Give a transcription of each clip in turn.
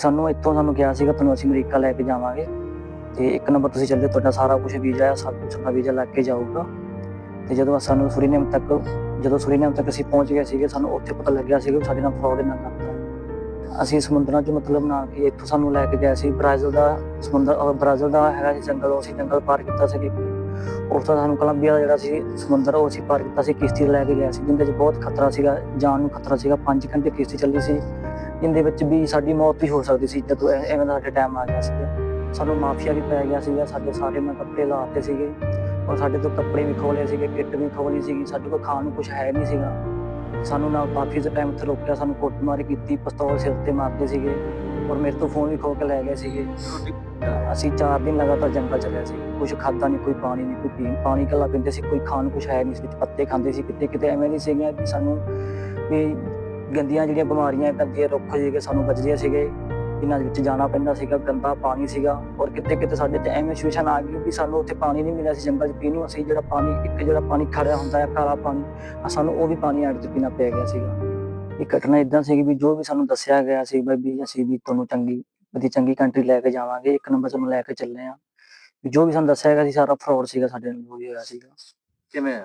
ਸਾਨੂੰ ਇੱਥੋਂ ਸਾਨੂੰ ਕਿਹਾ ਸੀਗਾ, ਤੁਹਾਨੂੰ ਅਸੀਂ ਅਮਰੀਕਾ ਲੈ ਕੇ ਜਾਵਾਂਗੇ ਤੇ ਇੱਕ ਨੰਬਰ ਤੁਸੀਂ ਚੱਲੇ, ਤੁਹਾਡਾ ਸਾਰਾ ਕੁਝ ਵੀਜ਼ਾ ਹੈ ਸਭ ਕੁਝ ਦਾ ਵੀਜ਼ਾ ਲੱਗ ਕੇ ਜਾਊਗਾ। ਤੇ ਜਦੋਂ ਸਾਨੂੰ ਸੁਰੀਨੇਮ ਤੱਕ, ਜਦੋਂ ਸੁਰੀਨੇਮ ਤੱਕ ਅਸੀਂ ਪਹੁੰਚ ਗਏ ਸੀਗੇ, ਸਾਨੂੰ ਉੱਥੇ ਪਤਾ ਲੱਗਿਆ ਸੀਗਾ ਸਾਡੇ ਨਾਲ ਫਰਾਡ ਇਹਨਾਂ ਕਰਤਾ ਅਸੀਂ ਸਮੁੰਦਰਾਂ 'ਚ ਮਤਲਬ ਨਾ ਕਿ ਇੱਥੋਂ ਸਾਨੂੰ ਲੈ ਕੇ ਗਿਆ ਸੀ, ਬ੍ਰਾਜ਼ੀਲ ਦਾ ਸਮੁੰਦਰ, ਅਹ ਬ੍ਰਾਜ਼ੀਲ ਦਾ ਹੈਗਾ ਸੀ ਜੰਗਲ ਅਸੀਂ ਜੰਗਲ ਪਾਰ ਕੀਤਾ ਸੀ ਉਸ ਤੋਂ ਸਾਨੂੰ ਕੋਲੰਬੀਆ ਦਾ ਜਿਹੜਾ ਸੀ ਸਮੁੰਦਰ, ਉਹ ਅਸੀਂ ਪਾਰ ਕੀਤਾ ਸੀ, ਕਿਸ਼ਤੀ ਤੇ ਲੈ ਕੇ ਗਿਆ ਸੀ ਜਿੰਦੇ 'ਚ ਬਹੁਤ ਖਤਰਾ ਸੀਗਾ ਜਾਨ ਨੂੰ ਖਤਰਾ ਸੀਗਾ 5 ਘੰਟੇ ਕਿਸ਼ਤੀ ਚੱਲੀ ਸੀ। ਜਿੰਦੇ ਵਿੱਚ ਵੀ ਸਾਡੀ ਮੌਤ ਵੀ ਹੋ ਸਕਦੀ ਸੀ, ਜਦੋਂ ਐਵੇਂ ਦਾ ਸਾਡੇ ਟਾਈਮ ਆ ਗਿਆ ਸੀਗਾ। ਸਾਨੂੰ ਮਾਫੀਆ ਵੀ ਪੈ ਗਿਆ ਸੀਗਾ, ਸਾਡੇ ਸਾਰੇ ਮੈਂ ਕੱਪੜੇ ਲਾਤੇ ਸੀਗੇ ਔਰ ਸਾਡੇ ਤੋਂ ਕੱਪੜੇ ਵੀ ਖੋਲੇ ਸੀਗੇ, ਕਿੱਟ ਵੀ ਖੋਲੀ ਸੀਗੀ, ਸਾਡੇ ਕੋਲ ਖਾਣ ਨੂੰ ਕੁਝ ਹੈ ਨਹੀਂ ਸੀਗਾ। ਸਾਨੂੰ ਨਾ ਕਾਫੀ ਦੇ ਟਾਈਮ ਉੱਥੇ ਰੋਕਿਆ, ਸਾਨੂੰ ਕੁੱਟਮਾਰ ਕੀਤੀ, ਪਿਸਤੌਲ ਸਿਰ ਤੇ ਮਾਰਦੇ ਸੀਗੇ ਔਰ ਮੇਰੇ ਤੋਂ ਫੋਨ ਵੀ ਖੋ ਕੇ ਲੈ ਗਏ ਸੀਗੇ। ਅਸੀਂ 4 ਦਿਨ ਲਗਾਤਾਰ ਜੰਗਲ ਚ ਰਹੇ ਸੀ ਕੁਝ ਖਾਦਾ ਨਹੀਂ ਕੋਈ ਪਾਣੀ ਨਹੀਂ ਕੋਈ ਪੀਣ, ਪਾਣੀ ਕੱਲਾ ਪੀਂਦੇ ਸੀ, ਕੋਈ ਖਾਣ ਨੂੰ ਕੁਝ ਹੈ ਨਹੀਂ ਸੀ ਪੱਤੇ ਖਾਂਦੇ ਸੀ, ਕਿਤੇ ਕਿਤੇ ਐਵੇਂ ਨਹੀਂ ਸੀਗੀਆਂ ਕਿ ਸਾਨੂੰ ਵੀ ਗੰਦੀਆਂ ਜਿਹੜੀਆਂ ਬਿਮਾਰੀਆਂ ਗੰਦੀਆਂ ਰੁੱਖ ਜਿਹੇ ਸਾਨੂੰ ਵੱਜਦੇ ਸੀਗੇ ਇਹਨਾਂ ਦੇ ਵਿੱਚ ਜਾਣਾ ਪੈਂਦਾ ਸੀਗਾ ਗੰਦਾ ਪਾਣੀ ਸੀਗਾ ਔਰ ਕਿਤੇ ਕਿਤੇ ਸਾਡੇ ਤੇ ਐਵੇਂ ਸਿਚੁਏਸ਼ਨ ਆ ਗਈ ਵੀ ਸਾਨੂੰ ਉੱਥੇ ਪਾਣੀ ਨਹੀਂ ਮਿਲਿਆ ਸੀ ਜੰਗਲ 'ਚ ਪੀਣ ਨੂੰ ਅਸੀਂ ਜਿਹੜਾ ਪਾਣੀ ਇੱਕ ਜਿਹੜਾ ਪਾਣੀ ਖੜਿਆ ਹੁੰਦਾ ਹੈ ਕਾਲਾ ਪਾਣੀ ਸਾਨੂੰ ਉਹ ਵੀ ਪਾਣੀ ਐਡ 'ਚ ਪੀਣਾ ਪੈ ਗਿਆ ਸੀਗਾ। ਇਹ ਘਟਨਾ ਇਦਾਂ ਸੀਗੀ ਵੀ ਜੋ ਵੀ ਸਾਨੂੰ ਦੱਸਿਆ ਗਿਆ ਸੀ ਬਈ ਵੀ ਅਸੀਂ ਵੀ ਤੁਹਾਨੂੰ ਚੰਗੀ ਵਧੀਆ ਚੰਗੀ ਕੰਟਰੀ ਲੈ ਕੇ ਜਾਵਾਂਗੇ ਇੱਕ ਨੰਬਰ ਤੁਹਾਨੂੰ ਲੈ ਕੇ ਚੱਲੇ ਆ ਜੋ ਵੀ ਸਾਨੂੰ ਦੱਸਿਆ ਗਿਆ ਸੀ ਸਾਰਾ ਫਰਾਡ ਸੀਗਾ ਸਾਡੇ ਨਾਲ ਹੋਇਆ ਸੀਗਾ। ਕਿਵੇਂ?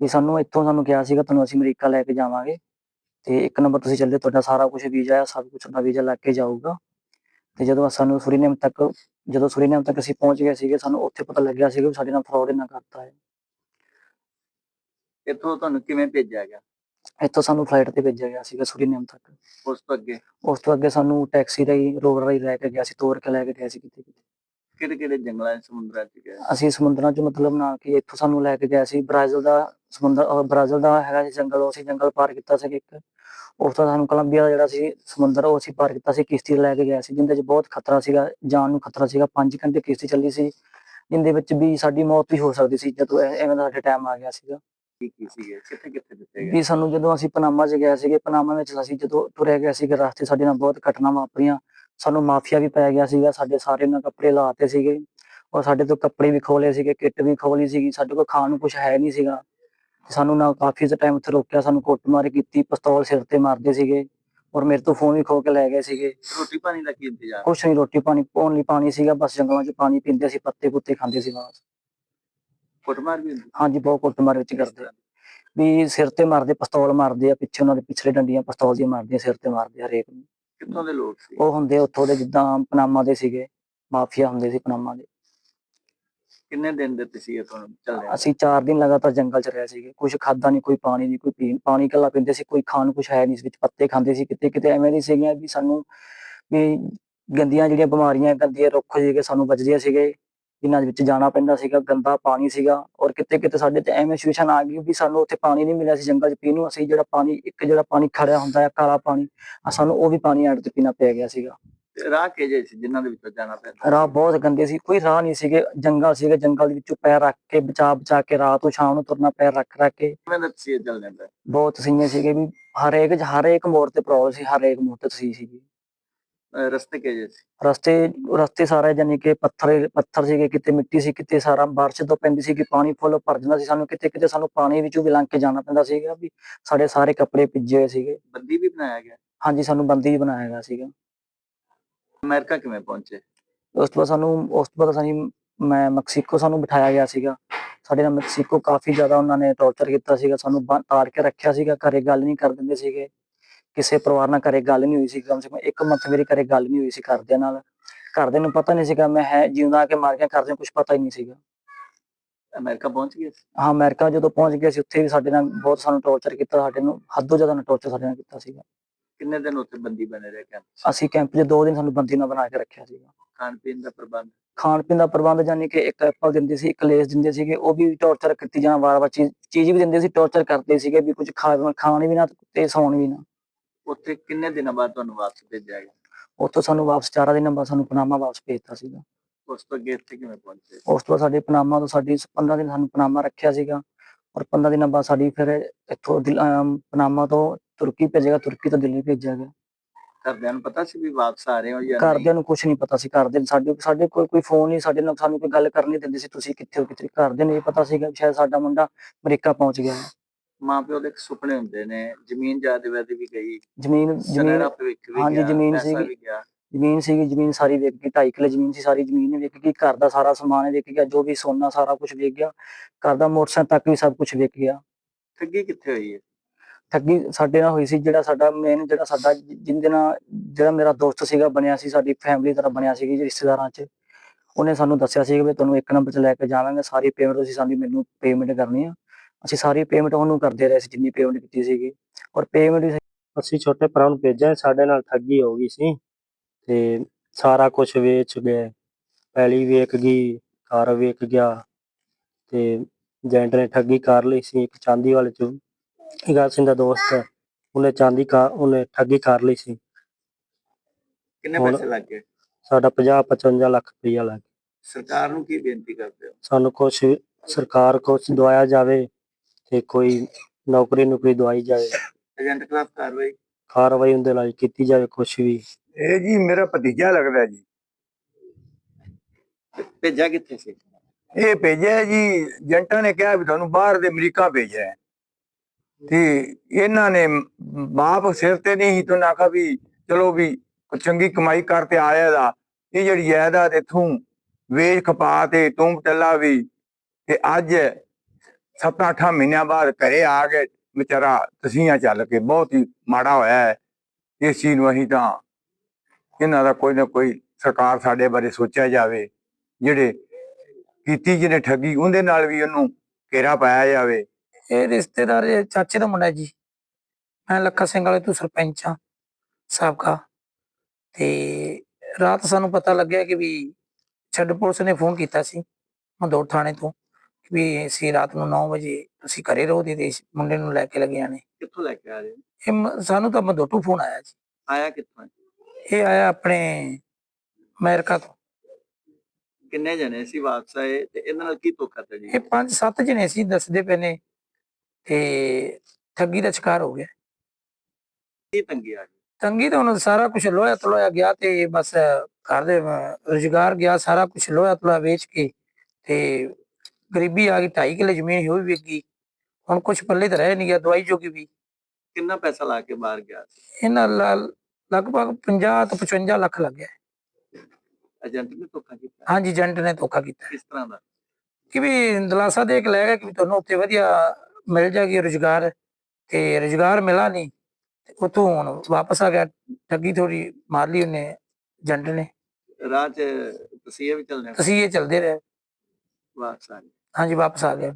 ਵੀ ਸਾਨੂੰ ਇੱਥੋਂ ਸਾਨੂੰ ਕਿਹਾ ਸੀਗਾ ਤੁਹਾਨੂੰ ਅਸੀਂ ਅਮਰੀਕਾ ਲੈ ਕੇ ਜਾਵਾਂਗੇ। ਤੇ ਇੱਕ ਨੰਬਰ ਤੁਸੀਂ ਚੱਲੇ ਤੁਹਾਡਾ ਸਾਰਾ ਕੁਝ ਵੀਜ਼ਾ ਹੈ ਸਭ ਕੁਝ ਦਾ ਵੀਜ਼ਾ ਲੱਗ ਕੇ ਜਾਊਗਾ। ਤੇ ਜਦੋਂ ਸਾਨੂੰ ਸੁਰੀਨੇਮ ਤੱਕ ਜਦੋਂ ਸੁਰੀਨੇਮ ਤੱਕ ਅਸੀਂ ਪਹੁੰਚ ਗਏ ਸੀਗੇ ਸਾਨੂੰ ਉੱਥੇ ਪਤਾ ਲੱਗਿਆ ਸੀਗਾ ਵੀ ਸਾਡੇ ਨਾਲ ਫਰਾਡ ਇਹਨਾਂ ਕਰਤਾ ਹੈ। ਇੱਥੋਂ ਤੁਹਾਨੂੰ ਕਿਵੇਂ ਭੇਜਿਆ ਗਿਆ? ਇੱਥੋਂ ਸਾਨੂੰ ਫਲਾਈਟ ਤੇ ਭੇਜਿਆ ਗਿਆ ਸੀਗਾ ਸੁਰੀਨੇਮ ਤੱਕ। ਉਸ ਤੋਂ ਅੱਗੇ? ਉਸ ਤੋਂ ਅੱਗੇ ਸਾਨੂੰ ਟੈਕਸੀ ਰਾਹੀਂ ਰੋਡ ਰਾਹੀਂ ਲੈ ਕੇ ਗਿਆ ਸੀ ਤੋਰ ਕੇ ਲੈ ਕੇ ਗਿਆ ਸੀ ਕਿਤੇ ਕਿਤੇ ਕਿਹੜੇ ਕਿਹੜੇ ਜੰਗਲਾਂ 'ਚ ਸਮੁੰਦਰਾਂ 'ਚ ਗਏ? ਅਸੀਂ ਸਮੁੰਦਰਾਂ 'ਚ ਮਤਲਬ ਨਾ ਕਿ ਇੱਥੋਂ ਸਾਨੂੰ ਲੈ ਕੇ ਗਿਆ ਸੀ। ਬ੍ਰਾਜ਼ੀਲ ਦਾ ਸਮੁੰਦਰ ਬ੍ਰਾਜ਼ੀਲ ਦਾ ਹੈਗਾ ਸੀ ਜੰਗਲ ਉਹ ਅਸੀਂ ਜੰਗਲ ਪਾਰ ਕੀਤਾ ਸੀ ਇੱਕ। ਉਸ ਤੋਂ ਸਾਨੂੰ ਕੋਲੰਬੀਆ ਦਾ ਜਿਹੜਾ ਸੀ ਸਮੁੰਦਰ ਉਹ ਅਸੀਂ ਪਾਰ ਕੀਤਾ ਸੀ ਕਿਸ਼ਤੀ ਲੈ ਕੇ ਗਿਆ ਸੀ ਜਿੰਦੇ 'ਚ ਬਹੁਤ ਖਤਰਾ ਸੀਗਾ ਜਾਨ ਨੂੰ ਖਤਰਾ ਸੀਗਾ। 5 ਘੰਟੇ ਕਿਸ਼ਤੀ ਚੱਲੀ ਸੀ ਜਿੰਦੇ ਵਿੱਚ ਵੀ ਸਾਡੀ ਮੌਤ ਵੀ ਹੋ ਸਕਦੀ ਸੀ ਜਦੋਂ ਐਵੇਂ ਦਾ ਸਾਡੇ ਟਾਈਮ ਆ ਗਿਆ ਸੀਗਾ। ਕੀ ਕੀ ਸੀਗੇ? ਕਿੱਥੇ ਕਿੱਥੇ ਦਿੱਤੇ ਗਏ? ਵੀ ਸਾਨੂੰ ਜਦੋਂ ਅਸੀਂ ਪਨਾਮਾ 'ਚ ਗਏ ਸੀਗੇ ਪਨਾਮਾ ਵਿੱਚ ਅਸੀਂ ਜਦੋਂ ਤੁਰੇ ਗਏ ਸੀਗੇ ਰਸਤੇ ਸਾਡੇ ਨਾਲ ਬਹੁਤ ਘਟਨਾ ਵਾਪਰੀਆਂ। ਸਾਨੂੰ ਮਾਫੀਆ ਵੀ ਪੈ ਗਿਆ ਸੀਗਾ ਸਾਡੇ ਸਾਰੇ ਨਾਲ ਕੱਪੜੇ ਲਾਤੇ ਸੀਗੇ ਔਰ ਸਾਡੇ ਤੋਂ ਕੱਪੜੇ ਵੀ ਖੋਲੇ ਸੀਗੇ ਕਿੱਟ ਵੀ ਖੋਲੀ ਸੀਗੀ ਸਾਡੇ ਕੋਲ ਖਾਣ ਨੂੰ ਕੁਝ ਹੈ ਨਹੀਂ ਸੀਗਾ। ਸਾਨੂੰ ਨਾ ਕਾਫੀ ਦੇ ਟਾਈਮ ਉੱਥੇ ਰੋਕਿਆ ਸਾਨੂੰ ਕੁੱਟਮਾਰ ਕੀਤੀ ਪਿਸਤੌਲ ਸਿਰ ਤੇ ਮਾਰਦੇ ਸੀਗੇ ਔਰ ਮੇਰੇ ਤੋਂ ਫੋਨ ਵੀ ਖੋ ਕੇ ਲੈ ਗਏ ਸੀਗੇ। ਰੋਟੀ ਪਾਣੀ ਦਾ ਕੀ ਇੰਤਜ਼ਾਮ? ਕੁਛ ਨਹੀਂ ਰੋਟੀ ਪਾਣੀ ਪਾਉਣ ਲਈ ਪਾਣੀ ਸੀਗਾ ਬਸ ਜੰਗਲਾਂ 'ਚ ਪਾਣੀ ਪੀਂਦੇ ਸੀ ਪੱਤੇ ਪੁੱਤੇ ਖਾਂਦੇ ਸੀ ਬਸ। ਕੁੱਟਮਾਰ ਵੀ ਹੁੰਦੀ? ਹਾਂਜੀ ਬਹੁਤ ਕੁੱਟਮਾਰ ਵਿੱਚ ਕਰਦੇ ਵੀ ਸਿਰ ਤੇ ਮਾਰਦੇ ਪਿਸਤੌਲ ਮਾਰਦੇ ਆ ਪਿੱਛੇ ਉਹਨਾਂ ਦੇ ਪਿਛਲੇ ਡੰਡੀਆਂ ਪਿਸਤੌਲ ਦੀਆਂ ਮਾਰਦੀਆਂ ਸਿਰ ਤੇ ਮਾਰਦੇ ਆ ਹਰੇਕ ਨੂੰ। ਕਿੱਥੋਂ ਦੇ ਲੋਕ ਸੀ? ਉਹ ਹੁੰਦੇ ਉੱਥੋਂ ਦੇ ਜਿੱਦਾਂ ਪਨਾਮਾ ਦੇ ਸੀਗੇ ਮਾਫੀਆ ਹੁੰਦੇ ਸੀ ਪਨਾਮਾ ਦੇ। ਕਿੰਨੇ ਦਿਨ ਦੇ ਤੁਸੀਂ ਤੁਹਾਨੂੰ ਚੱਲੇ ਅਸੀਂ 4 ਦਿਨ ਲਗਾਤਾਰ ਜੰਗਲ 'ਚ ਰਹੇ ਸੀਗੇ। ਕੁਝ ਖਾਦਾ ਨਹੀਂ ਕੋਈ ਪਾਣੀ ਨਹੀਂ ਕੋਈ ਪੀਣ ਪਾਣੀ ਕੱਲਾ ਪੀਂਦੇ ਸੀ ਕੋਈ ਖਾਣ ਕੁਝ ਹੈ ਨਹੀਂ ਸੀ ਵਿੱਚ ਪੱਤੇ ਖਾਂਦੇ ਸੀ। ਕਿਤੇ ਕਿਤੇ ਐਵੇਂ ਦੀ ਸੀਗੀਆਂ ਵੀ ਸਾਨੂੰ ਵੀ ਗੰਦੀਆਂ ਜਿਹੜੀਆਂ ਬਿਮਾਰੀਆਂ ਗੰਦੀਆਂ ਰੁੱਖ ਜਿਹੇ ਸਾਨੂੰ ਵੱਜਦੇ ਸੀਗੇ। ਜਿਨ੍ਹਾਂ ਦੇ ਵਿੱਚ ਜਾਣਾ ਪੈਂਦਾ ਸੀਗਾ ਗੰਦਾ ਪਾਣੀ ਸੀਗਾ ਔਰ ਕਿਤੇ ਕਿਤੇ ਸਾਡੇ ਤੇ ਐਵੇਂ ਸਿਚੁਏਸ਼ਨ ਆ ਗਈ ਵੀ ਸਾਨੂੰ ਉੱਥੇ ਪਾਣੀ ਨਹੀਂ ਮਿਲਿਆ ਸੀ ਜੰਗਲ 'ਚ ਪੀਣ ਨੂੰ ਅਸੀਂ ਜਿਹੜਾ ਪਾਣੀ ਇੱਕ ਜਿਹੜਾ ਪਾਣੀ ਖੜਿਆ ਹੁੰਦਾ ਹੈ ਕਾਲਾ ਪਾਣੀ ਆ ਸਾਨੂੰ ਉਹ ਵੀ ਪਾਣੀ ਐਡ ਤੇ ਪੀਣਾ ਪੈ ਗਿਆ ਸੀਗਾ। ਰਾਹ ਕਿਹੜੇ ਸੀ ਜਿਨ੍ਹਾਂ ਦੇ ਵਿੱਚੋਂ ਜਾਣਾ ਪੈਂਦਾ? ਰਾਹ ਬਹੁਤ ਗੰਦੇ ਸੀ ਕੋਈ ਰਾਹ ਨਹੀਂ ਸੀਗੇ ਜੰਗਲ ਸੀਗੇ ਜੰਗਲ ਦੇ ਵਿੱਚੋਂ ਪੈਰ ਰੱਖ ਕੇ ਬਚਾ ਬਚਾ ਕੇ ਰਾਤ ਤੋਂ ਸ਼ਾਮ ਨੂੰ ਤੁਰਨਾ ਪੈਰ ਰੱਖ ਰੱਖ ਕੇ। ਦਾ ਤੁਸੀਂ ਇਹ ਚੱਲਦੇ ਪਏ ਬਹੁਤ ਸੀਗੇ ਸੀਗੇ ਵੀ ਹਰੇਕ ਹਰੇਕ ਮੋੜ ਤੇ ਪ੍ਰੋਬਲਮ ਸੀ ਹਰੇਕ ਮੋੜ ਤੇ ਤੁਸੀਂ ਸੀਗੀ। ਰਸਤੇ ਕਿਹੜੇ ਸੀ ਰਸਤੇ ਰਸਤੇ ਸਾਰੇ ਜਾਨੀ ਕਿ ਪੱਥਰ ਪੱਥਰ ਸੀਗੇ ਕਿਤੇ ਮਿੱਟੀ ਸੀ ਕਿਤੇ ਸਾਰਾ ਬਾਰਿਸ਼ ਤੋਂ ਪੈਂਦੀ ਸੀ ਕਿ ਪਾਣੀ ਫੁੱਲ ਭਰ ਜਾਂਦਾ ਸੀ ਸਾਨੂੰ ਕਿਤੇ ਕਿਤੇ ਸਾਨੂੰ ਪਾਣੀ ਵਿੱਚੋਂ ਵੀ ਲੰਘ ਕੇ ਜਾਣਾ ਪੈਂਦਾ ਸੀਗਾ ਵੀ ਸਾਡੇ ਸਾਰੇ ਕੱਪੜੇ ਭਿੱਜੇ ਹੋਏ ਸੀਗੇ। ਬੰਦੀ ਵੀ ਬਣਾਇਆ ਗਿਆ? ਹਾਂਜੀ ਸਾਨੂੰ ਬੰਦੀ ਵੀ ਬਣਾਇਆ ਗਿਆ ਸੀਗਾ। ਅਮਰੀਕਾ ਕਿਵੇਂ ਪਹੁੰਚੇ? ਉਸ ਤੋਂ ਬਾਅਦ ਸਾਨੂੰ ਉਸ ਤੋਂ ਬਾਅਦ ਸਾਨੂੰ ਮੈਂ ਮੈਕਸੀਕੋ ਸਾਨੂੰ ਬਿਠਾਇਆ ਗਿਆ ਸੀਗਾ। ਸਾਡੇ ਨਾਲ ਮੈਕਸੀਕੋ ਕਾਫੀ ਜ਼ਿਆਦਾ ਉਹਨਾਂ ਨੇ ਟੌਰਚਰ ਕੀਤਾ ਸੀਗਾ ਸਾਨੂੰ ਤਾੜ ਕੇ ਰੱਖਿਆ ਸੀਗਾ ਘਰੇ ਗੱਲ ਨਹੀਂ ਕਰ ਦਿੰਦੇ ਸੀਗੇ। ਕਿਸੇ ਪਰਿਵਾਰ ਨਾਲ ਘਰੇ ਗੱਲ ਨਹੀਂ ਹੋਈ ਸੀ ਕਮ ਸੇ ਕਮ ਇੱਕ ਮੰਥ ਮੇਰੀ ਘਰੇ ਗੱਲ ਨਹੀਂ ਹੋਈ ਸੀ ਘਰਦਿਆਂ ਨਾਲ। ਘਰਦਿਆਂ ਨੂੰ ਪਤਾ ਨਹੀਂ ਸੀਗਾ ਮੈਂ ਹੈ ਜਿਉਂਦਾ ਕਿ ਮਰ ਗਿਆ ਘਰਦਿਆਂ ਕੁਝ ਪਤਾ ਹੀ ਨਹੀਂ ਸੀਗਾ। ਅਮਰੀਕਾ ਪਹੁੰਚ ਸੀ? ਹਾਂ ਅਮਰੀਕਾ ਜਦੋਂ ਪਹੁੰਚ ਗਏ ਸੀ ਉੱਥੇ ਵੀ ਸਾਡੇ ਨਾਲ ਬਹੁਤ ਸਾਨੂੰ ਟੌਰਚਰ ਕੀਤਾ ਸਾਡੇ ਨੂੰ ਹੱਦੋਂ ਜ਼ਿਆਦਾ ਟੌਰਚਰ ਸਾਡੇ ਨਾਲ ਕੀਤਾ ਸੀਗਾ। ਕਿੰਨੇ ਦਿਨ ਉੱਥੇ ਬੰਦੀ ਬਣੇ ਰਹੇ ਕੈਂਪ ਅਸੀਂ ਕੈਂਪ 'ਚ ਦੋ ਦਿਨ ਸਾਨੂੰ ਬੰਦੀ ਨਾਲ ਬਣਾ ਕੇ ਰੱਖਿਆ ਸੀਗਾ। ਖਾਣ ਪੀਣ ਦਾ ਪ੍ਰਬੰਧ? ਖਾਣ ਪੀਣ ਦਾ ਪ੍ਰਬੰਧ ਜਾਨੀ ਕਿ ਇੱਕ ਐਪਲ ਦਿੰਦੇ ਸੀ ਇੱਕ ਲੇਸ ਦਿੰਦੇ ਸੀਗੇ ਉਹ ਵੀ ਟੌਰਚਰ ਕੀਤੀ ਜਾਣਾ ਵਾਰ-ਵਾਰ ਚੀਜ਼ ਵੀ ਦਿੰਦੇ ਸੀ ਟੌਰਚਰ ਕਰਦੇ ਸੀਗੇ ਵੀ ਕੁਝ ਖਾ ਖਾਣ ਵੀ ਨਾ ਤੇ ਸੌਣ ਵੀ ਨਾ। ਉੱਥੇ ਕਿੰਨੇ ਦਿਨਾਂ ਬਾਅਦ ਤੁਹਾਨੂੰ ਵਾਪਸ ਭੇਜਿਆ ਗਿਆ? ਉੱਥੋਂ ਸਾਨੂੰ ਵਾਪਸ 4 ਦਿਨਾਂ ਬਾਅਦ ਸਾਨੂੰ ਪਨਾਮਾ ਵਾਪਸ ਭੇਜਤਾ ਸੀਗਾ। ਉਸ ਤੋਂ ਅੱਗੇ ਇੱਥੇ ਕਿਵੇਂ ਪਹੁੰਚੇ? ਉਸ ਤੋਂ ਬਾਅਦ ਸਾਡੇ ਪਨਾਮਾ ਤੋਂ ਸਾਡੀ 15 ਦਿਨ ਸਾਨੂੰ ਪਨਾਮਾ ਰੱਖਿਆ ਸੀਗਾ ਔਰ 15 ਦਿਨਾਂ ਬਾਅਦ ਸਾਡੀ ਫਿਰ ਇੱਥੋਂ ਦਿਲ- ਅਮ ਪਨਾਮਾ ਤੋਂ ਤੁਰਕੀ ਭੇਜੇਗਾ ਤੁਰਕੀ ਤੋਂ ਦਿੱਲੀ ਭੇਜਿਆ ਗਿਆ। ਘਰਦਿਆਂ ਨੂੰ ਪਤਾ ਸੀ ਵੀ ਵਾਪਸ ਆ ਰਹੇ ਹੋ ਜਾਂ ਨਹੀਂ? ਘਰਦਿਆਂ ਨੂੰ ਕੁਝ ਨਹੀਂ ਪਤਾ ਸੀ ਘਰਦੇ ਸਾਡੇ ਸਾਡੇ ਕੋਲ ਕੋਈ ਫੋਨ ਨਹੀਂ ਸਾਡੇ ਨਾਲ ਸਾਨੂੰ ਕੋਈ ਗੱਲ ਕਰਨ ਦਿੰਦੇ ਸੀ ਤੁਸੀਂ ਕਿੱਥੇ ਹੋ ਕਿੱਥੇ ਘਰਦਿਆਂ ਨੂੰ ਇਹ ਪਤਾ ਸੀਗਾ ਵੀ ਸ਼ਾਇਦ ਸਾਡਾ ਮੁੰਡਾ ਅਮਰੀਕਾ ਪਹੁੰਚ ਗਿਆ। ਹੈ ਮਾਂ ਪਿਓ ਦੇ ਇੱਕ ਸੁਪਨੇ ਹੁੰਦੇ ਨੇ ਜ਼ਮੀਨ ਜਾਇਦਾਦ ਵੀ ਗਈ ਜ਼ਮੀਨ ਜ਼ਮੀਨ ਭਵਿੱਖ ਵੀ ਹਾਂਜੀ, ਜ਼ਮੀਨ ਸੀਗੀ। ਜ਼ਮੀਨ ਸੀਗੀ ਜ਼ਮੀਨ ਸਾਰੀ ਵਿਕ ਗਈ ਢਾਈ ਕਿੱਲੇ ਜ਼ਮੀਨ ਸੀ ਸਾਰੀ ਜ਼ਮੀਨ ਵਿਕ ਗਈ ਘਰ ਦਾ ਸਾਰਾ ਸਮਾਨ ਵਿਕ ਗਿਆ ਜੋ ਵੀ ਸੋਨਾ ਸਾਰਾ ਕੁਝ ਵਿਕ ਗਿਆ ਘਰ ਦਾ ਮੋਟਰਸਾਈਕਲ ਤੱਕ ਵੀ ਸਭ ਕੁਝ ਵਿਕ ਗਿਆ। ਠੱਗੀ ਕਿੱਥੇ ਹੋਈ ਹੈ? ਠੱਗੀ ਸਾਡੇ ਨਾਲ ਹੋਈ ਸੀ ਜਿਹੜਾ ਸਾਡਾ ਮੇਨ ਜਿਹੜਾ ਸਾਡਾ ਜਿ- ਜਿਹਦੇ ਨਾਲ ਜਿਹੜਾ ਮੇਰਾ ਦੋਸਤ ਸੀਗਾ ਬਣਿਆ ਸੀ ਸਾਡੀ ਫੈਮਿਲੀ ਤਰ੍ਹਾਂ ਬਣਿਆ ਸੀ ਰਿਸ਼ਤੇਦਾਰਾਂ 'ਚ ਉਹਨੇ ਸਾਨੂੰ ਦੱਸਿਆ ਸੀ ਵੀ ਤੁਹਾਨੂੰ ਇੱਕ ਨੰਬਰ 'ਚ ਲੈ ਕੇ ਜਾਵਾਂਗੇ ਸਾਰੀ ਪੇਮੈਂਟ ਤੁਸੀਂ ਸਾਡੀ ਮੈਨੂੰ ਪੇਮੈਂਟ ਕਰਨੀ ਆ। ਅਸੀਂ ਸਾਰੀ ਪੇਮੈਂਟ ਉਹਨੂੰ ਕਰਦੇ ਰਹੇ ਸੀ ਜਿੰਨੀ ਪੇਮੈਂਟ ਕੀਤੀ ਸੀਗੀ। ਔਰ ਪੇਮੈਂਟ ਵੀ ਅਸੀਂ ਛੋਟੇ ਭਰਾ ਨੂੰ ਭੇਜਿਆ ਸਾਡੇ ਨਾਲ ਠੱਗੀ ਹੋ ਗਈ ਸੀ। ਤੇ ਸਾਰਾ ਕੁਝ ਵੇਚ ਗਏ। ਪੈਲੀ ਵੇਚ ਗਈ ਘਰ ਵੇਚ ਗਿਆ। ਤੇ ਏਜੰਟ ਨੇ ਠੱਗੀ ਕਰ ਲਈ ਸੀ ਇੱਕ ਚਾਂਦੀ ਵਾਲੇ ਚ। ਇਗਾ ਸਿੰਘ ਦਾ ਦੋਸਤ ਹੈ ਉਹਨੇ ਚਾਂਦੀ ਕਾ ਉਹਨੇ ਠੱਗੀ ਕਰ ਲਈ ਸੀ। ਕਿੰਨੇ ਹੁਣ- ਪੈਸੇ ਲੱਗ ਗਏ? ਸਾਡਾ 50 55 ਲੱਖ ਰੁਪਈਆ ਲੱਗ ਗਿਆ। ਸਰਕਾਰ ਨੂੰ ਕੀ ਬੇਨਤੀ ਕਰਦੇ ਹੋ? ਸਾਨੂੰ ਕੁਝ ਸਰਕਾਰ ਕੁਝ ਦਵਾਇਆ ਜਾਵੇ। ਤੇ ਕੋਈ ਨੌਕਰੀ ਨੌਕਰੀ ਦਵਾਈ ਜਾਵੇ ਏਜੰਟ ਖਿਲਾਫ ਕਾਰਵਾਈ। ਕਾਰਵਾਈ ਉਹਦੇ ਨਾਲ ਕੀਤੀ ਜਾਵੇ ਕੁਝ ਵੀ। ਇਹ ਜੀ ਮੇਰਾ ਭਤੀਜਾ ਲੱਗਦਾ ਜੀ। ਭੇਜਿਆ ਕਿੱਥੇ ਸੀ? ਇਹ ਭੇਜਿਆ ਜੀ ਏਜੰਟਾਂ ਨੇ ਕਿਹਾ ਵੀ ਤੁਹਾਨੂੰ ਬਾਹਰ ਦੇ ਅਮਰੀਕਾ ਭੇਜਿਆ ਹੈ। ਤੇ ਇਹਨਾਂ ਨੇ ਬਾਪ ਸਿਰ ਤੇ ਨਹੀਂ ਤੋਂ ਆਖਾ ਵੀ ਚਲੋ ਵੀ ਚੰਗੀ ਕਮਾਈ ਕਰਕੇ ਆਇਆ ਦਾ। ਇਹ ਜਿਹੜੀ ਜਾਇਦਾਦ ਇਥੋਂ ਵੇਚ ਖਪਾ ਤੇ ਤੂੰ ਟੱਲਾ ਵੀ। ਤੇ ਅੱਜ ਸੱਤਾਂ ਅੱਠਾਂ ਮਹੀਨਿਆਂ ਬਾਅਦ ਘਰੇ ਆ ਕੇ ਵਿਚਾਰਾ ਤਸੀਆਂ ਚੱਲ ਕੇ ਬਹੁਤ ਹੀ ਮਾੜਾ ਹੋਇਆ ਹੈ। ਇਸ ਚੀਜ਼ ਨੂੰ ਅਸੀਂ ਤਾਂ ਇਹਨਾਂ ਦਾ ਕੋਈ ਨਾ ਕੋਈ ਸਰਕਾਰ ਸਾਡੇ ਬਾਰੇ ਸੋਚਿਆ ਜਾਵੇ, ਜਿਹੜੇ ਕੀਤੀ ਜਿਹਨੇ ਠੱਗੀ ਉਹਦੇ ਨਾਲ ਵੀ ਉਹਨੂੰ ਘੇਰਾ ਪਾਇਆ ਜਾਵੇ। ਇਹ ਰਿਸ਼ਤੇਦਾਰ ਚਾਚੇ ਦਾ ਮੁੰਡਾ ਜੀ। ਮੈਂ ਲੱਖਾ ਸਿੰਘ ਵਾਲੇ ਤੋਂ ਸਰਪੰਚ ਆ ਸਾਬਕਾ। ਤੇ ਰਾਤ ਸਾਨੂੰ ਪਤਾ ਲੱਗਿਆ ਕਿ ਵੀ ਛੱਡ ਪੁਲਿਸ ਨੇ ਫੋਨ ਕੀਤਾ ਸੀ, ਮਦੋੜ ਥਾਣੇ ਤੋਂ। ਵੀ ਅਸੀਂ ਰਾਤ ਨੂੰ 9 ਵਜੇ ਤੁਸੀਂ ਘਰੇ ਰਹੋ ਤੇ ਇਸ ਮੁੰਡੇ ਨੂੰ ਲੈ ਕੇ ਲੱਗੇ ਆਣੇ ਕਿੱਥੋਂ ਲੈ ਕੇ ਆ ਰਹੇ ਹੋ? ਇਹ ਮ- ਸਾਨੂੰ ਤਾਂ ਮਦੋਟੂ ਫੋਨ ਆਇਆ ਜੀ। ਆਇਆ ਕਿੱਥੋਂ? ਹੈ? ਇਹ ਆਇਆ ਆਪਣੇ ਅਮਰੀਕਾ ਤੋਂ। ਕਿੰਨੇ ਜਣੇ ਸੀ ਵਾਪਸ ਆਏ ਤੇ ਇਹਨਾਂ ਨਾਲ ਕੀ ਧੋਖਾ ਤੇ ਜੀ ਇਹ ਪੰਜ ਸੱਤ ਜਣੇ ਸੀ ਦੱਸਦੇ ਪਏ ਨੇ ਤੇ ਠੱਗੀ ਦਾ ਸ਼ਿਕਾਰ ਹੋ ਗਿਆ। ਕੀ ਤੰਗੀ ਆ ਗਈ? ਤੰਗੀ ਤਾਂ ਉਹਨਾਂ ਸਾਰਾ ਕੁਝ ਲੋਹਾ ਤਲੋਇਆ ਗਿਆ ਤੇ ਬਸ ਘਰ ਦੇ ਰੁਜ਼ਗਾਰ ਗਿਆ ਸਾਰਾ ਕੁਝ ਲੋਹਾ ਤਲੋਇਆ ਵੇਚ ਕੇ ਤੇ ਗਰੀਬੀ ਆ ਗਈ ਢਾਈ ਕਿੱਲੇ ਜ਼ਮੀਨ ਉਹ ਵੀ ਗਈ। ਹੁਣ ਕੁਝ ਪੱਲੇ ਤਾਂ ਰਹਿ ਨਹੀਂ ਗਿਆ ਦਵਾਈ ਜੋਗੀ ਵੀ। ਕਿੰਨਾ ਪੈਸਾ ਲਾ ਕੇ ਬਾਹਰ ਗਿਆ ਇਹਨਾਂ ਲ- ਲਗਭਗ 50 ਤੋਂ 55 ਲੱਖ ਲੱਗ ਗਿਆ। ਏਜੰਟ ਨੇ ਧੋਖਾ ਕੀਤਾ? ਹਾਂਜੀ ਏਜੰਟ ਨੇ ਧੋਖਾ ਕੀਤਾ। ਕਿਸ ਤਰ੍ਹਾਂ ਦਾ? ਕਿ ਵੀ ਦਲਾਸਾ ਦੇ ਕੇ ਲੈ ਗਿਆ ਕਿ ਤੁਹਾਨੂੰ ਉੱਥੇ ਵਧੀਆ ਮਿਲ ਜਾਏਗੀ ਰੁਜ਼ਗਾਰ ਤੇ ਰੁਜ਼ਗਾਰ ਮਿਲਾ ਨਹੀਂ ਤੇ ਉੱਥੋਂ ਹੁਣ ਵਾਪਸ ਆ ਗਿਆ ਠੱਗੀ ਥੋੜੀ ਮਾਰ ਲਈ ਉਹਨੇ ਏਜੰਟ ਨੇ। ਰਾਹ ਚ ਤਸੀਹੇ ਵੀ ਚੱਲਦੇ ਅਸੀਂ ਇਹ ਚੱਲਦੇ ਰਹੇ। ਆ ਗਏ। ਹਾਂਜੀ ਵਾਪਸ ਆ ਗਿਆ